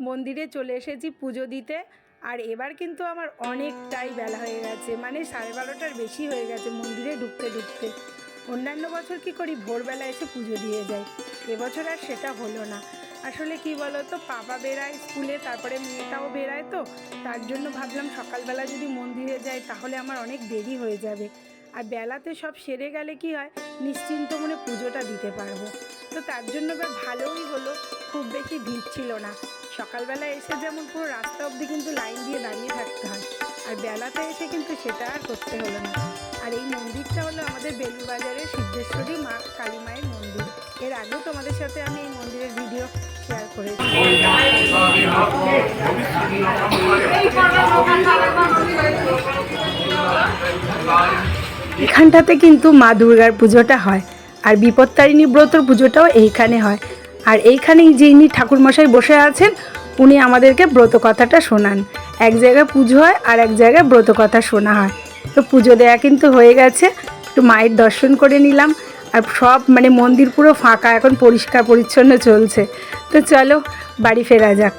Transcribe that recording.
মন্দিরে চলে এসেছি পুজো দিতে। আর এবার কিন্তু আমার অনেকটাই বেলা হয়ে গেছে মানে সাড়ে বারোটার বেশি হয়ে গেছে মন্দিরে ঢুকতে ঢুকতে। অন্যান্য বছর কি করি, ভোরবেলা এসে পুজো দিয়ে যাই। এবছর আর সেটা হলো না। আসলে কি বলো তো পাপা বেরায় স্কুলে, তারপরে মেয়েটাও বেরায় তো, তার জন্য ভাবলাম সকালবেলা যদি মন্দিরে যাই, তাহলে আমার অনেক দেরি হয়ে যাবে। আর বেলাতে সব সেরে গেলে কি হয়, নিশ্চিন্ত মনে পুজোটা দিতে পারব। তো তার জন্য এবার ভালোই হলো, খুব বেশি ভিড় ছিল না। সকালবেলা এসে যেমন পুরো রাস্তা অবধি কিন্তু লাইন দিয়ে দাঁড়িয়ে থাকতে হয়, আর বেলাতে এসে কিন্তু সেটা আর করতে হলো না। আর এই মন্দিরটা হলো আমাদের বেলুবাজারের সিদ্ধেশ্বরী মা কালী মায়ের মন্দির। এর আগেও তোমাদের সাথে আমি এই মন্দিরের ভিডিও শেয়ার করেছি। এখানটাতে কিন্তু মা দুর্গার পুজোটা হয়। আর বিপত্তারিণী ব্রতর পুজোটাও এইখানে হয়। আর এইখানেই যিনি ঠাকুরমশাই বসে আছেন, উনি আমাদেরকে ব্রত কথাটা শোনান। এক জায়গায় পুজো হয় আর এক জায়গায় ব্রত কথা শোনা হয়। তো পুজো দেয়া কিন্তু হয়ে গেছে। একটু মায়ের দর্শন করে নিলাম। আর সব মানে মন্দির পুরো ফাঁকা, এখন পরিষ্কার পরিচ্ছন্ন চলছে। তো চলো, বাড়ি ফেরা যাক।